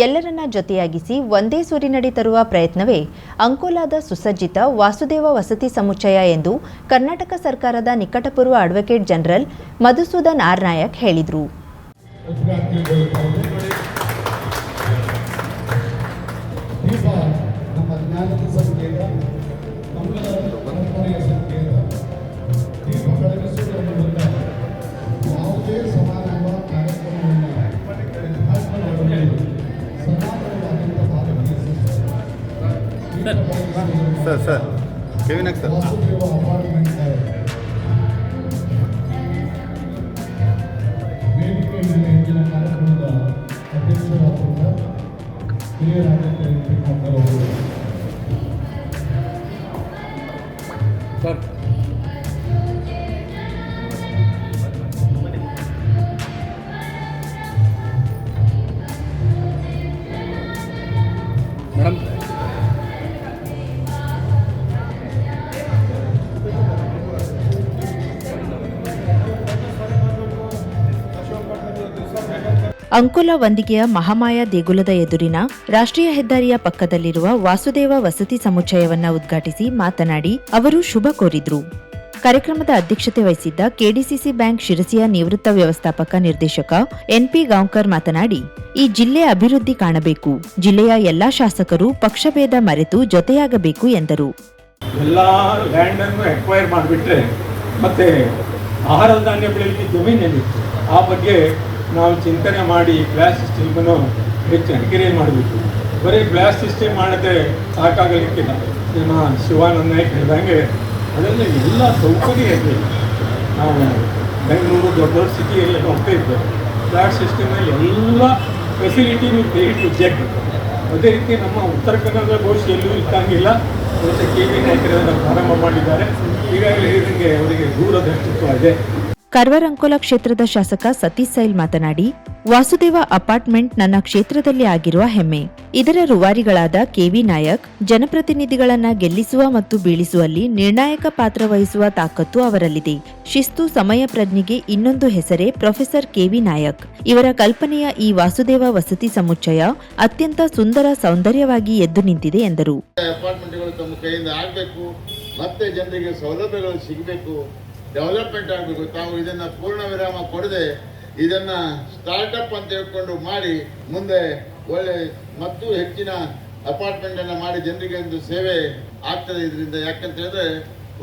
ಎಲ್ಲರನ್ನ ಜೊತೆಯಾಗಿಸಿ ಒಂದೇ ಸೂರಿನಡಿ ತರುವ ಪ್ರಯತ್ನವೇ ಅಂಕೋಲಾದ ಸುಸಜ್ಜಿತ ವಾಸುದೇವ ವಸತಿ ಸಮುಚ್ಚಯ ಎಂದು ಕರ್ನಾಟಕ ಸರ್ಕಾರದ ನಿಕಟಪೂರ್ವ advocate general Madhusudan R Nayak ಹೇಳಿದರು. ಸರ್ ಸರ್ ಕೆವಿನಾಗ್ ಸರ್ ವಾಸುದೇವ ಅಪಾರ್ಟ್ಮೆಂಟ್ ವೇದಿಕೆ ಮೇಲೆ ಇಂದಿನ ಕಾರ್ಯಕ್ರಮದ ಅಧ್ಯಕ್ಷರಾದಂಥ ಹಿರಿಯರಾದಂಥ ಅಂಕೋಲಾ ವಂದಿಗೆಯ ಮಹಾಮಾಯ ದೇಗುಲದ ಎದುರಿನ ರಾಷ್ಟ್ರೀಯ ಹೆದ್ದಾರಿಯ ಪಕ್ಕದಲ್ಲಿರುವ ವಾಸುದೇವ ವಸತಿ ಸಮುಚ್ಚಯವನ್ನು ಉದ್ಘಾಟಿಸಿ ಮಾತನಾಡಿ ಅವರು ಶುಭ ಕೋರಿದ್ರು. ಕಾರ್ಯಕ್ರಮದ ಅಧ್ಯಕ್ಷತೆ ವಹಿಸಿದ್ದ ಕೆಡಿಸಿಸಿ ಬ್ಯಾಂಕ್ ಶಿರಸಿಯ ನಿವೃತ್ತ ವ್ಯವಸ್ಥಾಪಕ ನಿರ್ದೇಶಕ ಎನ್ಪಿ ಗಾಂವ್ಕರ್ ಮಾತನಾಡಿ, ಈ ಜಿಲ್ಲೆ ಅಭಿವೃದ್ಧಿ ಕಾಣಬೇಕು, ಜಿಲ್ಲೆಯ ಎಲ್ಲಾ ಶಾಸಕರು ಪಕ್ಷಭೇದ ಮರೆತು ಜೊತೆಯಾಗಬೇಕು ಎಂದರು. ಎಲ್ಲಾ ಎಕ್ವೈರ್ ಮಾಡಿಬಿಟ್ರೆ ಮತ್ತೆ ಆಹಾರ ಧಾನ್ಯ ಬೆಳೆಯಲಿಕ್ಕೆ ಜಮೀನು ಆ ಬಗ್ಗೆ ನಾವು ಚಿಂತನೆ ಮಾಡಿ ಗ್ಲಾಸ್ ಸಿಸ್ಟಮನ್ನು ಹೆಚ್ಚು ಎನ್ಕರೇಜ್ ಮಾಡಬೇಕು. ಬರೀ ಗ್ಲಾಸ್ ಸಿಸ್ಟಮ್ ಮಾಡದೆ ಸಾಕಾಗಲಿಕ್ಕಿಲ್ಲ. ನಿಮ್ಮ ಶಿವಾನಂದ ಹೇಳಿದಂಗೆ ಅದೆಲ್ಲ ಎಲ್ಲ ಸೌಕರ್ಯ ಇದೆ. ನಾವು ಬೆಂಗಳೂರು ದೊಡ್ಡ ದೊಡ್ಡ ಸಿಟಿಯಲ್ಲಿ ಹೋಗ್ತಾ ಇದ್ದೇವೆ ಗ್ಲಾಸ್ ಸಿಸ್ಟಮಲ್ಲಿ ಎಲ್ಲ ಫೆಸಿಲಿಟಿ ನೀವು ಟು ಜಗ್ ಅದೇ ರೀತಿ ನಮ್ಮ ಉತ್ತರ ಕನ್ನಡ ಎಲ್ಲೂ ಬಹುಶಃ ಕೆ ವಿ ನಾಯಕರಿಂದ ಪ್ರಾರಂಭ ಮಾಡಿದ್ದಾರೆ. ಈಗಾಗಲೇ ಹೇಳಿದಂಗೆ ಅವರಿಗೆ ದೂರದರ್ಶಿತ್ವ ಇದೆ. ಕರ್ವರ್ ಅಂಕೋಲಾ ಕ್ಷೇತ್ರದ ಶಾಸಕ ಸತೀಶ್ ಸೈಲ್ ಮಾತನಾಡಿ, ವಾಸುದೇವ ಅಪಾರ್ಟ್ಮೆಂಟ್ ನನ್ನ ಕ್ಷೇತ್ರದಲ್ಲಿ ಆಗಿರುವ ಹೆಮ್ಮೆ. ಇದರ ರುವಾರಿಗಳಾದ ಕೆವಿ ನಾಯಕ್, ಜನಪ್ರತಿನಿಧಿಗಳನ್ನ ಗೆಲ್ಲಿಸುವ ಮತ್ತು ಬೀಳಿಸುವಲ್ಲಿ ನಿರ್ಣಾಯಕ ಪಾತ್ರ ವಹಿಸುವ ತಾಕತ್ತು ಅವರಲ್ಲಿದೆ. ಶಿಸ್ತು, ಸಮಯ, ಪ್ರಜ್ಞೆಗೆ ಇನ್ನೊಂದು ಹೆಸರೇ ಪ್ರೊಫೆಸರ್ ಕೆವಿ ನಾಯಕ್. ಇವರ ಕಲ್ಪನೆಯ ಈ ವಾಸುದೇವ ವಸತಿ ಸಮುಚ್ಚಯ ಅತ್ಯಂತ ಸುಂದರ ಸೌಂದರ್ಯವಾಗಿ ಎದ್ದು ನಿಂತಿದೆ ಎಂದರು. ಡೆವಲಪ್ಮೆಂಟ್ ಆಗಬೇಕು ತಾವು ಇದನ್ನು ಪೂರ್ಣ ವಿರಾಮ ಕೊಡದೆ ಇದನ್ನು ಸ್ಟಾರ್ಟಪ್ ಅಂತ ಹೇಳ್ಕೊಂಡು ಮಾಡಿ ಮುಂದೆ ಒಳ್ಳೆ ಮತ್ತು ಹೆಚ್ಚಿನ ಅಪಾರ್ಟ್ಮೆಂಟನ್ನು ಮಾಡಿ ಜನರಿಗೆ ಒಂದು ಸೇವೆ ಆಗ್ತದೆ ಇದರಿಂದ. ಯಾಕಂತ ಹೇಳಿದ್ರೆ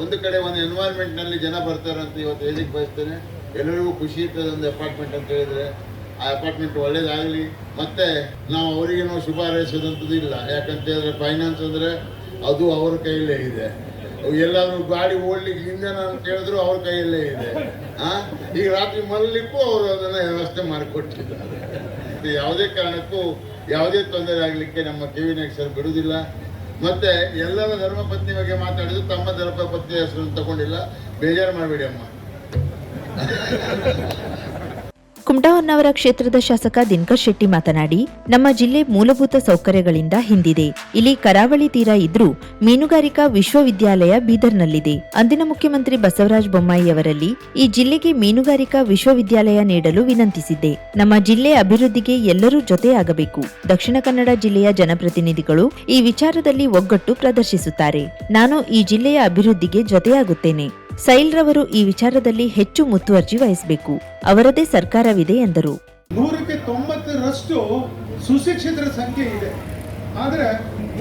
ಒಂದು ಕಡೆ ಒಂದು ಎನ್ವೈರ್ಮೆಂಟ್ನಲ್ಲಿ ಜನ ಬರ್ತಾರೆ ಅಂತ ಇವತ್ತು ಹೇಳಿಕ್ಕೆ ಬಯಸ್ತೇನೆ. ಎಲ್ಲರಿಗೂ ಖುಷಿ ಇರ್ತದೆ ಒಂದು ಅಪಾರ್ಟ್ಮೆಂಟ್ ಅಂತ ಹೇಳಿದರೆ. ಆ ಅಪಾರ್ಟ್ಮೆಂಟ್ ಒಳ್ಳೇದಾಗಲಿ. ಮತ್ತೆ ನಾವು ಅವರಿಗೇನೋ ಶುಭ ಹಾರೈಸೋದಂಥದ್ದು ಇಲ್ಲ. ಯಾಕಂತ ಹೇಳಿದ್ರೆ ಫೈನಾನ್ಸ್ ಅಂದರೆ ಅದು ಅವರ ಕೈಯಲ್ಲೇ ಇದೆ. ಎಲ್ಲಾದ್ರೂ ಗಾಡಿ ಓಡ್ಲಿಕ್ಕೆ ಹಿಂದೆ ನಾನು ಕೇಳಿದ್ರು ಅವ್ರ ಕೈಯಲ್ಲೇ ಇದೆ. ಆ? ಈಗ ರಾತ್ರಿ ಮಲ್ಲಿಕ್ಕೂ ಅವರು ಅದನ್ನ ವ್ಯವಸ್ಥೆ ಮಾಡಿಕೊಟ್ಟಿದ್ದಾರೆ. ಯಾವುದೇ ಕಾರಣಕ್ಕೂ ಯಾವುದೇ ತೊಂದರೆ ಆಗಲಿಕ್ಕೆ ನಮ್ಮ ಕಿವಿ ನೆಕ್ಸರ್ ಬಿಡುವುದಿಲ್ಲ. ಮತ್ತೆ ಎಲ್ಲರ ಧರ್ಮಪತ್ನಿ ಬಗ್ಗೆ ಮಾತಾಡಿದ್ರು ತಮ್ಮ ಧರ್ಮಪತ್ನಿ ಹೆಸರನ್ನು ತಗೊಂಡಿಲ್ಲ. ಬೇಜಾರು ಮಾಡಬೇಡಿ ಅಮ್ಮ. ಕುಮಟಾ ಕ್ಷೇತ್ರದ ಶಾಸಕ ದಿನಕರ್ ಶೆಟ್ಟಿ ಮಾತನಾಡಿ, ನಮ್ಮ ಜಿಲ್ಲೆ ಮೂಲಭೂತ ಸೌಕರ್ಯಗಳಿಂದ ಹಿಂದಿದೆ. ಇಲ್ಲಿ ಕರಾವಳಿ ತೀರ ಇದ್ರೂ ಮೀನುಗಾರಿಕಾ ವಿಶ್ವವಿದ್ಯಾಲಯ ಬೀದರ್ನಲ್ಲಿದೆ. ಅಂದಿನ ಮುಖ್ಯಮಂತ್ರಿ ಬಸವರಾಜ ಬೊಮ್ಮಾಯಿಯವರಲ್ಲಿ ಈ ಜಿಲ್ಲೆಗೆ ಮೀನುಗಾರಿಕಾ ವಿಶ್ವವಿದ್ಯಾಲಯ ನೀಡಲು ವಿನಂತಿಸಿದ್ದೆ. ನಮ್ಮ ಜಿಲ್ಲೆ ಅಭಿವೃದ್ಧಿಗೆ ಎಲ್ಲರೂ ಜೊತೆಯಾಗಬೇಕು. ದಕ್ಷಿಣ ಕನ್ನಡ ಜಿಲ್ಲೆಯ ಜನಪ್ರತಿನಿಧಿಗಳು ಈ ವಿಚಾರದಲ್ಲಿ ಒಗ್ಗಟ್ಟು ಪ್ರದರ್ಶಿಸುತ್ತಾರೆ. ನಾನು ಈ ಜಿಲ್ಲೆಯ ಅಭಿವೃದ್ಧಿಗೆ ಜೊತೆಯಾಗುತ್ತೇನೆ. ಸೈಲ್ ರವರು ಈ ವಿಚಾರದಲ್ಲಿ ಹೆಚ್ಚು ಮುತುವರ್ಜಿ ವಹಿಸಬೇಕು. ಅವರದೇ ಸರ್ಕಾರವಿದೆ ಎಂದರು. ನೂರಕ್ಕೆ ತೊಂಬತ್ತರಷ್ಟು ಸುಶಿಕ್ಷಿತರ ಸಂಖ್ಯೆ ಇದೆ. ಆದರೆ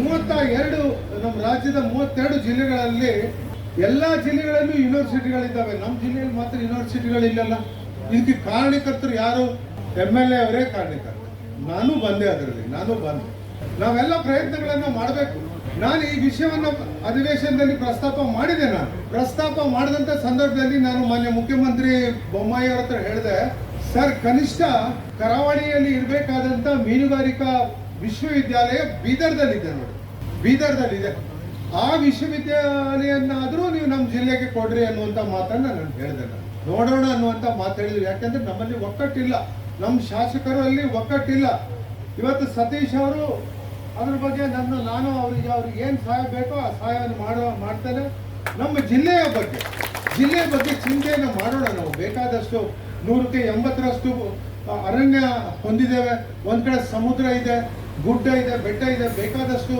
ಮೂವತ್ತ ಎರಡು ನಮ್ಮ ರಾಜ್ಯದ ಮೂವತ್ತೆರಡು ಜಿಲ್ಲೆಗಳಲ್ಲಿ ಎಲ್ಲ ಜಿಲ್ಲೆಗಳಲ್ಲೂ ಯೂನಿವರ್ಸಿಟಿಗಳಿದ್ದಾವೆ. ನಮ್ಮ ಜಿಲ್ಲೆಯಲ್ಲಿ ಮಾತ್ರ ಯೂನಿವರ್ಸಿಟಿಗಳಿಲ್ಲಲ್ಲ. ಇದಕ್ಕೆ ಕಾರಣಕರ್ತರು ಯಾರು? ಎಂ ಎಲ್ ಎ ಅವರೇ ಕಾರಣಕರ್ತರು. ನಾನು ಬಂದೆ ಅದರಲ್ಲಿ. ನಾನು ಬಂದೆ. ನಾವೆಲ್ಲ ಪ್ರಯತ್ನಗಳನ್ನು ಮಾಡಬೇಕು. ನಾನು ಈ ವಿಷಯವನ್ನು ಅಧಿವೇಶನದಲ್ಲಿ ಪ್ರಸ್ತಾಪ ಮಾಡಿದೆ ನಾನು. ಪ್ರಸ್ತಾಪ ಮಾಡಿದಂಥ ಸಂದರ್ಭದಲ್ಲಿ ನಾನು ಮಾನ್ಯ ಮುಖ್ಯಮಂತ್ರಿ ಬೊಮ್ಮಾಯಿ ಅವ್ರ ಹತ್ರ ಹೇಳಿದೆ, ಸರ್, ಕನಿಷ್ಠ ಕರಾವಳಿಯಲ್ಲಿ ಇರಬೇಕಾದಂಥ ಮೀನುಗಾರಿಕಾ ವಿಶ್ವವಿದ್ಯಾಲಯ ಬೀದರ್ದಲ್ಲಿದೆ ನೋಡಿ. ಬೀದರ್ದಲ್ಲಿದೆ. ಆ ವಿಶ್ವವಿದ್ಯಾಲಯನ್ನಾದರೂ ನೀವು ನಮ್ಮ ಜಿಲ್ಲೆಗೆ ಕೊಡ್ರಿ ಅನ್ನುವಂಥ ಮಾತನ್ನ ನಾನು ಹೇಳಿದೆ ನೋಡೋಣ ಅನ್ನುವಂಥ ಮಾತು ಹೇಳಿದ್ರು. ಯಾಕೆಂದ್ರೆ ನಮ್ಮಲ್ಲಿ ಒಕ್ಕಟ್ಟಿಲ್ಲ. ನಮ್ಮ ಶಾಸಕರಲ್ಲಿ ಒಕ್ಕಟ್ಟಿಲ್ಲ. ಇವತ್ತು ಸತೀಶ್ ಅವರು ಅದ್ರ ಬಗ್ಗೆ ನನ್ನ ನಾನು ಅವರಿಗೆ ಅವ್ರಿಗೆ ಏನು ಸಹಾಯ ಬೇಕೋ ಆ ಸಹಾಯವನ್ನು ಮಾಡೋ ಮಾಡ್ತೇನೆ. ನಮ್ಮ ಜಿಲ್ಲೆಯ ಬಗ್ಗೆ ಜಿಲ್ಲೆಯ ಬಗ್ಗೆ ಚಿಂತೆಯನ್ನು ಮಾಡೋಣ ನಾವು. ಬೇಕಾದಷ್ಟು ನೂರಕ್ಕೆ ಎಂಬತ್ತರಷ್ಟು ಅರಣ್ಯ ಹೊಂದಿದ್ದೇವೆ. ಒಂದು ಕಡೆ ಸಮುದ್ರ ಇದೆ, ಗುಡ್ಡ ಇದೆ, ಬೆಟ್ಟ ಇದೆ, ಬೇಕಾದಷ್ಟು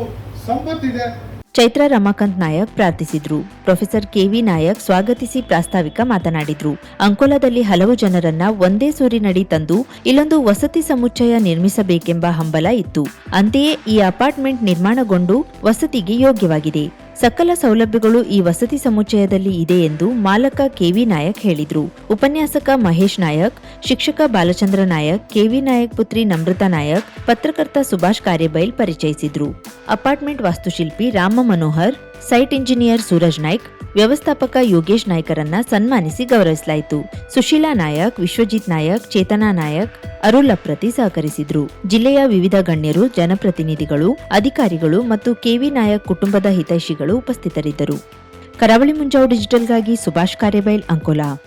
ಸಂಪತ್ತಿದೆ ಚೈತ್ರ ರಮಾಕಾಂತ್ ನಾಯಕ್ ಪ್ರಾರ್ಥಿಸಿದ್ರು. ಪ್ರೊಫೆಸರ್ ಕೆವಿ ನಾಯಕ್ ಸ್ವಾಗತಿಸಿ ಪ್ರಾಸ್ತಾವಿಕ ಮಾತನಾಡಿದ್ರು. ಅಂಕೋಲಾದಲ್ಲಿ ಹಲವು ಜನರನ್ನ ಒಂದೇ ಸೂರಿನಡಿ ತಂದು ಇಲ್ಲೊಂದು ವಸತಿ ಸಮುಚ್ಚಯ ನಿರ್ಮಿಸಬೇಕೆಂಬ ಹಂಬಲ ಇತ್ತು. ಅಂತೆಯೇ ಈ ಅಪಾರ್ಟ್ಮೆಂಟ್ ನಿರ್ಮಾಣಗೊಂಡು ವಸತಿಗೆ ಯೋಗ್ಯವಾಗಿದೆ. ಸಕಲ ಸೌಲಭ್ಯಗಳು ಈ ವಸತಿ ಸಮುಚ್ಚಯದಲ್ಲಿ ಇದೆ ಎಂದು ಮಾಲಕ ಕೆವಿ ನಾಯಕ್ ಹೇಳಿದರು. ಉಪನ್ಯಾಸಕ ಮಹೇಶ್ ನಾಯಕ್, ಶಿಕ್ಷಕ ಬಾಲಚಂದ್ರ ನಾಯಕ್, ಕೆವಿ ನಾಯಕ್ ಪುತ್ರಿ ನಮ್ರತಾ ನಾಯಕ್, ಪತ್ರಕರ್ತ ಸುಭಾಷ್ ಕಾರ್ಯಬೈಲ್ ಪರಿಚಯಿಸಿದ್ರು. ಅಪಾರ್ಟ್ಮೆಂಟ್ ವಾಸ್ತುಶಿಲ್ಪಿ ರಾಮ ಮನೋಹರ್ ಸೈಟ್ ಇಂಜಿನಿಯರ್ ಸೂರಜ್ ನಾಯ್ಕ್, ವ್ಯವಸ್ಥಾಪಕ ಯೋಗೇಶ್ ನಾಯ್ಕರನ್ನ ಸನ್ಮಾನಿಸಿ ಗೌರವಿಸಲಾಯಿತು. ಸುಶೀಲಾ ನಾಯಕ್, ವಿಶ್ವಜಿತ್ ನಾಯಕ್, ಚೇತನಾ ನಾಯಕ್ ಅರುಳ್ ಅಪ್ರತಿ ಸಹಕರಿಸಿದ್ರು. ಜಿಲ್ಲೆಯ ವಿವಿಧ ಗಣ್ಯರು, ಜನಪ್ರತಿನಿಧಿಗಳು, ಅಧಿಕಾರಿಗಳು ಮತ್ತು ಕೆವಿ ನಾಯಕ್ ಕುಟುಂಬದ ಹಿತೈಷಿಗಳು ಉಪಸ್ಥಿತರಿದ್ದರು. ಕರಾವಳಿ ಮುಂಜಾವು ಡಿಜಿಟಲ್ಗಾಗಿ ಸುಭಾಷ್ ಕಾರ್ಯಬೈಲ್ ಅಂಕೋಲಾ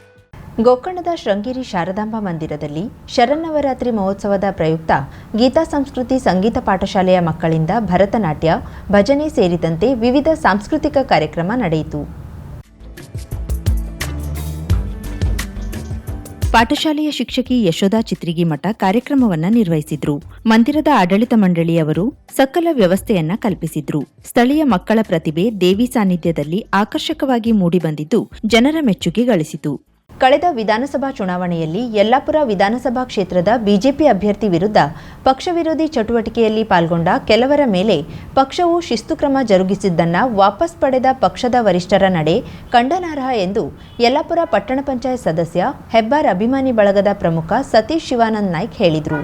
ಗೋಕರ್ಣದ ಶೃಂಗೇರಿ ಶಾರದಾಂಬಾ ಮಂದಿರದಲ್ಲಿ ಶರನ್ನವರಾತ್ರಿ ಮಹೋತ್ಸವದ ಪ್ರಯುಕ್ತ ಗೀತಾ ಸಂಸ್ಕೃತಿ ಸಂಗೀತ ಪಾಠಶಾಲೆಯ ಮಕ್ಕಳಿಂದ ಭರತನಾಟ್ಯ ಭಜನೆ ಸೇರಿದಂತೆ ವಿವಿಧ ಸಾಂಸ್ಕೃತಿಕ ಕಾರ್ಯಕ್ರಮ ನಡೆಯಿತು. ಪಾಠಶಾಲೆಯ ಶಿಕ್ಷಕಿ ಯಶೋಧಾ ಚಿತ್ರಿಗಿ ಮಠ ಕಾರ್ಯಕ್ರಮವನ್ನು ನಿರ್ವಹಿಸಿದ್ರು. ಮಂದಿರದ ಆಡಳಿತ ಮಂಡಳಿಯವರು ಸಕಲ ವ್ಯವಸ್ಥೆಯನ್ನ ಕಲ್ಪಿಸಿದ್ರು. ಸ್ಥಳೀಯ ಮಕ್ಕಳ ಪ್ರತಿಭೆ ದೇವಿ ಸಾನ್ನಿಧ್ಯದಲ್ಲಿ ಆಕರ್ಷಕವಾಗಿ ಮೂಡಿಬಂದಿದ್ದು ಜನರ ಮೆಚ್ಚುಗೆ ಗಳಿಸಿತು. ಕಳೆದ ವಿಧಾನಸಭಾ ಚುನಾವಣೆಯಲ್ಲಿ ಯಲ್ಲಾಪುರ ವಿಧಾನಸಭಾ ಕ್ಷೇತ್ರದ ಬಿಜೆಪಿ ಅಭ್ಯರ್ಥಿ ವಿರುದ್ಧ ಪಕ್ಷ ವಿರೋಧಿ ಚಟುವಟಿಕೆಯಲ್ಲಿ ಪಾಲ್ಗೊಂಡ ಕೆಲವರ ಮೇಲೆ ಪಕ್ಷವು ಶಿಸ್ತು ಕ್ರಮ ಜರುಗಿಸಿದ್ದನ್ನ ವಾಪಸ್ ಪಡೆದ ಪಕ್ಷದ ವರಿಷ್ಠರ ನಡೆ ಖಂಡನಾರ್ಹ ಎಂದು ಯಲ್ಲಾಪುರ ಪಟ್ಟಣ ಪಂಚಾಯತ್ ಸದಸ್ಯ ಹೆಬ್ಬಾರ್ ಅಭಿಮಾನಿ ಬಳಗದ ಪ್ರಮುಖ ಸತೀಶ್ ಶಿವಾನಂದ್ ನಾಯ್ಕ್ ಹೇಳಿದರು.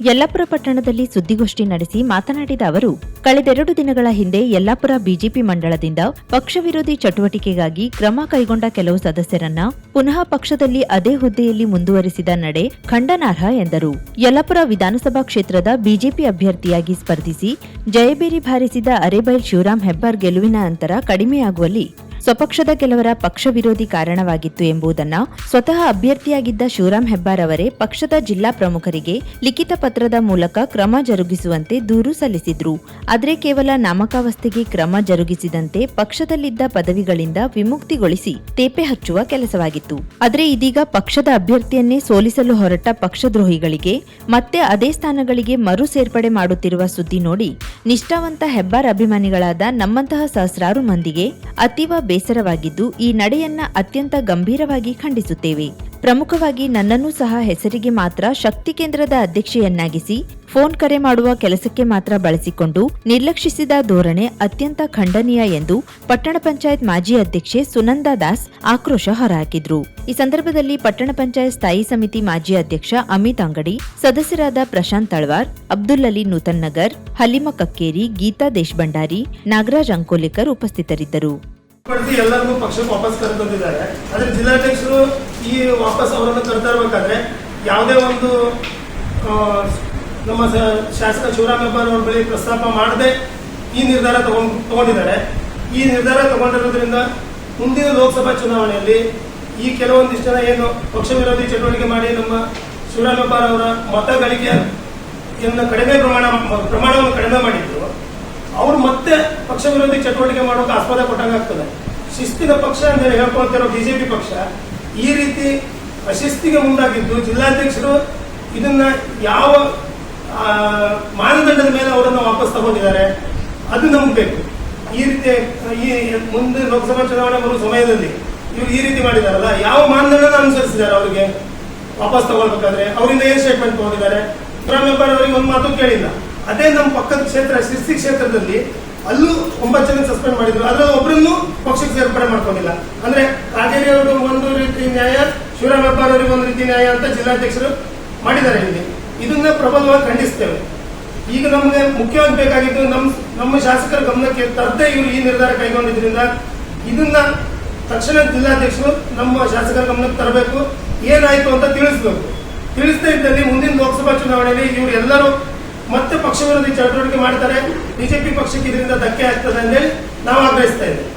ಯಲ್ಲಾಪುರ ಪಟ್ಟಣದಲ್ಲಿ ಸುದ್ದಿಗೋಷ್ಠಿ ನಡೆಸಿ ಮಾತನಾಡಿದ ಅವರು ಕಳೆದೆರಡು ದಿನಗಳ ಹಿಂದೆ ಯಲ್ಲಾಪುರ ಬಿಜೆಪಿ ಮಂಡಳದಿಂದ ಪಕ್ಷ ವಿರೋಧಿ ಚಟುವಟಿಕೆಗಾಗಿ ಕ್ರಮ ಕೈಗೊಂಡ ಕೆಲವು ಸದಸ್ಯರನ್ನ ಪುನಃ ಪಕ್ಷದಲ್ಲಿ ಅದೇ ಹುದ್ದೆಯಲ್ಲಿ ಮುಂದುವರಿಸಿದ ನಡೆ ಖಂಡನಾರ್ಹ ಎಂದರು. ಯಲ್ಲಾಪುರ ವಿಧಾನಸಭಾ ಕ್ಷೇತ್ರದ ಬಿಜೆಪಿ ಅಭ್ಯರ್ಥಿಯಾಗಿ ಸ್ಪರ್ಧಿಸಿ ಜಯಬೇರಿ ಬಾರಿಸಿದ ಅರೇಬೈಲ್ ಶಿವರಾಮ್ ಹೆಬ್ಬಾರ್ ಗೆಲುವಿನ ನಂತರ ಕಡಿಮೆಯಾಗುವಲ್ಲಿ ಸ್ವಪಕ್ಷದ ಕೆಲವರ ಪಕ್ಷ ವಿರೋಧಿ ಕಾರಣವಾಗಿತ್ತು ಎಂಬುದನ್ನು ಸ್ವತಃ ಅಭ್ಯರ್ಥಿಯಾಗಿದ್ದ ಶಿವರಾಮ್ ಹೆಬ್ಬಾರ್ ಅವರೇ ಪಕ್ಷದ ಜಿಲ್ಲಾ ಪ್ರಮುಖರಿಗೆ ಲಿಖಿತ ಪತ್ರದ ಮೂಲಕ ಕ್ರಮ ಜರುಗಿಸುವಂತೆ ದೂರು ಸಲ್ಲಿಸಿದ್ರು. ಆದರೆ ಕೇವಲ ನಾಮಕಾವಸ್ಥೆಗೆ ಕ್ರಮ ಜರುಗಿಸಿದಂತೆ ಪಕ್ಷದಲ್ಲಿದ್ದ ಪದವಿಗಳಿಂದ ವಿಮುಕ್ತಿಗೊಳಿಸಿ ತೇಪೆ ಹಚ್ಚುವ ಕೆಲಸವಾಗಿತ್ತು. ಆದರೆ ಇದೀಗ ಪಕ್ಷದ ಅಭ್ಯರ್ಥಿಯನ್ನೇ ಸೋಲಿಸಲು ಹೊರಟ ಪಕ್ಷದ್ರೋಹಿಗಳಿಗೆ ಮತ್ತೆ ಅದೇ ಸ್ಥಾನಗಳಿಗೆ ಮರು ಸೇರ್ಪಡೆ ಮಾಡುತ್ತಿರುವ ಸುದ್ದಿ ನೋಡಿ ನಿಷ್ಠಾವಂತ ಹೆಬ್ಬಾರ್ ಅಭಿಮಾನಿಗಳಾದ ನಮ್ಮಂತಹ ಸಹಸ್ರಾರು ಮಂದಿಗೆ ಅತೀವ ಬೇಸರವಾಗಿದ್ದು ಈ ನಡೆಯನ್ನ ಅತ್ಯಂತ ಗಂಭೀರವಾಗಿ ಖಂಡಿಸುತ್ತೇವೆ. ಪ್ರಮುಖವಾಗಿ ನನ್ನನ್ನು ಸಹ ಹೆಸರಿಗೆ ಮಾತ್ರ ಶಕ್ತಿ ಕೇಂದ್ರದ ಅಧ್ಯಕ್ಷೆಯನ್ನಾಗಿಸಿ ಫೋನ್ ಕರೆ ಮಾಡುವ ಕೆಲಸಕ್ಕೆ ಮಾತ್ರ ಬಳಸಿಕೊಂಡು ನಿರ್ಲಕ್ಷಿಸಿದ ಧೋರಣೆ ಅತ್ಯಂತ ಖಂಡನೀಯ ಎಂದು ಪಟ್ಟಣ ಪಂಚಾಯತ್ ಮಾಜಿ ಅಧ್ಯಕ್ಷೆ ಸುನಂದಾ ದಾಸ್ ಆಕ್ರೋಶ ಹೊರಹಾಕಿದ್ರು. ಈ ಸಂದರ್ಭದಲ್ಲಿ ಪಟ್ಟಣ ಪಂಚಾಯತ್ ಸ್ಥಾಯಿ ಸಮಿತಿ ಮಾಜಿ ಅಧ್ಯಕ್ಷ ಅಮಿತ್ ಅಂಗಡಿ, ಸದಸ್ಯರಾದ ಪ್ರಶಾಂತ್ ತಳ್ವಾರ್, ಅಬ್ದುಲ್ ಅಲಿ ನೂತನ್ ನಗರ್, ಹಲಿಮ ಕಕ್ಕೇರಿ, ಗೀತಾ ದೇಶಭಂಡಾರಿ ನಾಗರಾಜ್ ಅಂಕೋಲಿಕರ್ ಉಪಸ್ಥಿತರಿದ್ದರು. ಎಲ್ಲರಿಗೂ ಪಕ್ಷಕ್ಕೆ ವಾಪಸ್ ಕರೆತಂದಿದ್ದಾರೆ. ಆದ್ರೆ ಜಿಲ್ಲಾಧ್ಯಕ್ಷರು ಈ ವಾಪಸ್ ಅವರನ್ನು ಕರ್ತಾ ಇರ್ಬೇಕಾದ್ರೆ ಯಾವುದೇ ಒಂದು ನಮ್ಮ ಶಾಸಕ ಶಿವರಾಮ್ ಹೆಬ್ಬಾರ್ ಅವ್ರ ಬಳಿ ಪ್ರಸ್ತಾಪ ಮಾಡದೆ ಈ ನಿರ್ಧಾರ ತಗೊಂಡ್, ತಗೊಂಡಿದ್ದಾರೆ. ಈ ನಿರ್ಧಾರ ತಗೊಂಡಿರೋದ್ರಿಂದ ಮುಂದಿನ ಲೋಕಸಭಾ ಚುನಾವಣೆಯಲ್ಲಿ ಈ ಕೆಲವೊಂದಿಷ್ಟು ಜನ ಏನು ಪಕ್ಷ ವಿರೋಧಿ ಚಟುವಟಿಕೆ ಮಾಡಿ ನಮ್ಮ ಶಿವರಾಮ್ ಹೆಬ್ಬಾರ್ ಅವರ ಮತ ಗಳಿಕೆಯನ್ನು ಕಡಿಮೆ ಪ್ರಮಾಣ, ಪ್ರಮಾಣವನ್ನು ಕಡಿಮೆ ಮಾಡಿದ್ರು. ಅವ್ರು ಮತ್ತೆ ಪಕ್ಷ ವಿರೋಧಿ ಚಟುವಟಿಕೆ ಮಾಡೋಕೆ ಆಸ್ಪದ ಕೊಟ್ಟಂಗಾಗ್ತದೆ ಶಿಸ್ತಿನ ಪಕ್ಷ ಹೇಳಿ ಹೇಳ್ಕೊಳ್ತಿರೋ ಬಿಜೆಪಿ ಪಕ್ಷ ಈ ರೀತಿ ಅಶಿಸ್ತಿಗೆ ಮುಂದಾಗಿದ್ದು ಜಿಲ್ಲಾಧ್ಯಕ್ಷರು ಇದನ್ನ ಯಾವ ಮಾನದಂಡದ ಮೇಲೆ ಅವರನ್ನು ವಾಪಸ್ ತಗೊಂಡಿದ್ದಾರೆ, ಅದು ನಮ್ಗೆ ಬೇಕು. ಈ ರೀತಿ, ಈ ಮುಂದೆ ಲೋಕಸಭಾ ಚುನಾವಣೆ ಬರುವ ಸಮಯದಲ್ಲಿ ಇವರು ಈ ರೀತಿ ಮಾಡಿದಾರಲ್ಲ, ಯಾವ ಮಾನದಂಡನ ಅನುಸರಿಸಿದ್ದಾರೆ ಅವರಿಗೆ? ವಾಪಸ್ ತಗೊಳ್ಬೇಕಾದ್ರೆ, ಅವರಿಂದ ಏನ್ ಸ್ಟೇಟ್ಮೆಂಟ್ ತಗೊಂಡಿದ್ದಾರೆ? ಹೆಬ್ಬಾರ್ ಅವರಿಗೆ ಒಂದು ಮಾತು ಕೇಳಿಲ್ಲ. ಅದೇ ನಮ್ಮ ಪಕ್ಕದ ಕ್ಷೇತ್ರ, ಶಿಸ್ತಿ ಕ್ಷೇತ್ರದಲ್ಲಿ ಅಲ್ಲೂ ಒಂಬತ್ತು ಜನ ಸಸ್ಪೆಂಡ್ ಮಾಡಿದ್ರು. ಅದ್ರ ಒಬ್ಬರನ್ನು ಪಕ್ಷಕ್ಕೆ ಸೇರ್ಪಡೆ ಮಾಡ್ಕೊಂಡಿಲ್ಲ. ಅಂದ್ರೆ ಕಾಗೇರಿ ಅವರು ಒಂದು ರೀತಿ ನ್ಯಾಯ, ಶಿವರಾಮ್ ಹೆಬ್ಬಾರ್ ಅವರಿಗೆ ಒಂದು ರೀತಿ ನ್ಯಾಯ ಅಂತ ಜಿಲ್ಲಾಧ್ಯಕ್ಷರು ಮಾಡಿದ್ದಾರೆ ಇಲ್ಲಿ. ಇದನ್ನ ಪ್ರಬಲವಾಗಿ ಖಂಡಿಸ್ತೇವೆ. ಈಗ ನಮಗೆ ಮುಖ್ಯವಾಗಿ ಬೇಕಾಗಿದ್ದು ನಮ್ಮ ನಮ್ಮ ಶಾಸಕರ ಗಮನಕ್ಕೆ ತರದೇ ಇವರು ಈ ನಿರ್ಧಾರ ಕೈಗೊಂಡಿದ್ರಿಂದ ಇದನ್ನ ತಕ್ಷಣ ಜಿಲ್ಲಾಧ್ಯಕ್ಷರು ನಮ್ಮ ಶಾಸಕರ ಗಮನಕ್ಕೆ ತರಬೇಕು. ಏನಾಯ್ತು ಅಂತ ತಿಳಿಸ್ಬೇಕು. ತಿಳಿಸದೇ ಇದ್ದಲ್ಲಿ ಮುಂದಿನ ಲೋಕಸಭಾ ಚುನಾವಣೆಯಲ್ಲಿ ಇವರು ಎಲ್ಲರೂ ಮತ್ತೆ ಪಕ್ಷ ವಿರೋಧಿ ಚಟುವಟಿಕೆ ಮಾಡ್ತಾರೆ. ಬಿಜೆಪಿ ಪಕ್ಷಕ್ಕೆ ಇದರಿಂದ ಧಕ್ಕೆ ಆಗ್ತದೆ ಅಂತೇಳಿ ನಾವು ಆಗ್ರಹಿಸ್ತಾ ಇದ್ದೇವೆ.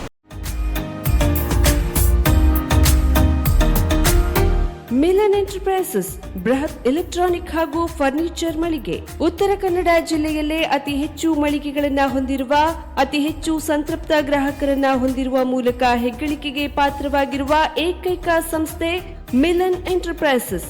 ಮಿಲನ್ ಎಂಟರ್ಪ್ರೈಸಸ್, ಬೃಹತ್ ಎಲೆಕ್ಟ್ರಾನಿಕ್ ಹಾಗೂ ಫರ್ನಿಚರ್ ಮಳಿಗೆ. ಉತ್ತರ ಕನ್ನಡ ಜಿಲ್ಲೆಯಲ್ಲೇ ಅತಿ ಹೆಚ್ಚು ಮಳಿಗೆಗಳನ್ನು ಹೊಂದಿರುವ, ಅತಿ ಹೆಚ್ಚು ಸಂತೃಪ್ತ ಗ್ರಾಹಕರನ್ನ ಹೊಂದಿರುವ ಮೂಲಕ ಹೆಗ್ಗಳಿಕೆಗೆ ಪಾತ್ರವಾಗಿರುವ ಏಕೈಕ ಸಂಸ್ಥೆ ಮಿಲನ್ ಎಂಟರ್ಪ್ರೈಸಸ್.